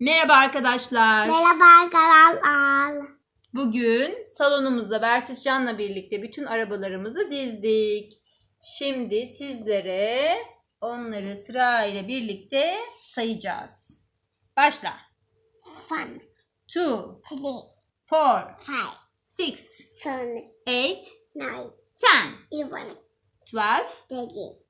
Merhaba arkadaşlar. Merhaba arkadaşlar. Bugün salonumuzda Bersiscan'la birlikte bütün arabalarımızı dizdik. Şimdi sizlere onları sırayla birlikte sayacağız. Başla. 2, 4, three, 5, five, 6, seven, 8, nine, 10, eleven, 12, thirteen,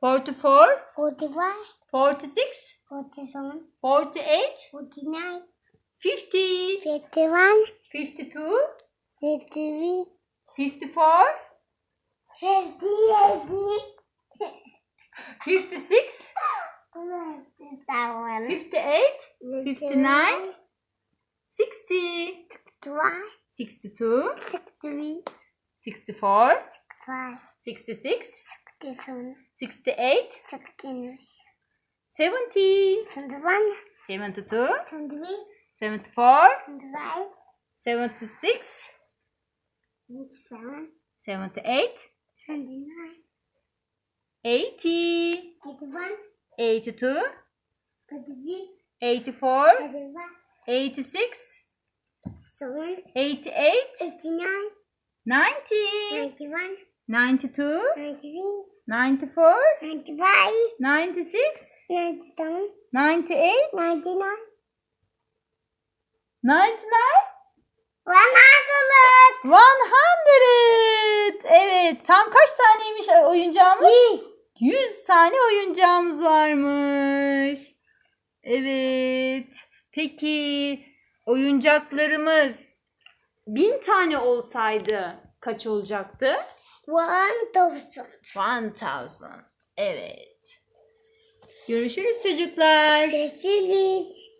44, forty-five, 46, forty-seven, 48, forty-nine, 50, fifty-one, 52, fifty-three, 54, fifty-eight, 56, 57, 58, 59, 60, 62, 63, 64, 5, 66, 67, 68, 69, 70, 71, 72, 73, 74, 75, 76, 77, 78, 79, 80, 81, 82, 83, 84, 85, 86, 7, 88, 89, 90, 91, 92, 93, 94, 95, 96, 97, 98, 99, 99, 100, 100. Evet, tam kaç taneymiş oyuncağımız? 100, 100 tane oyuncağımız varmış. Evet. Peki oyuncaklarımız 1000 tane olsaydı kaç olacaktı? One thousand. One thousand. Evet. Görüşürüz çocuklar. Görüşürüz.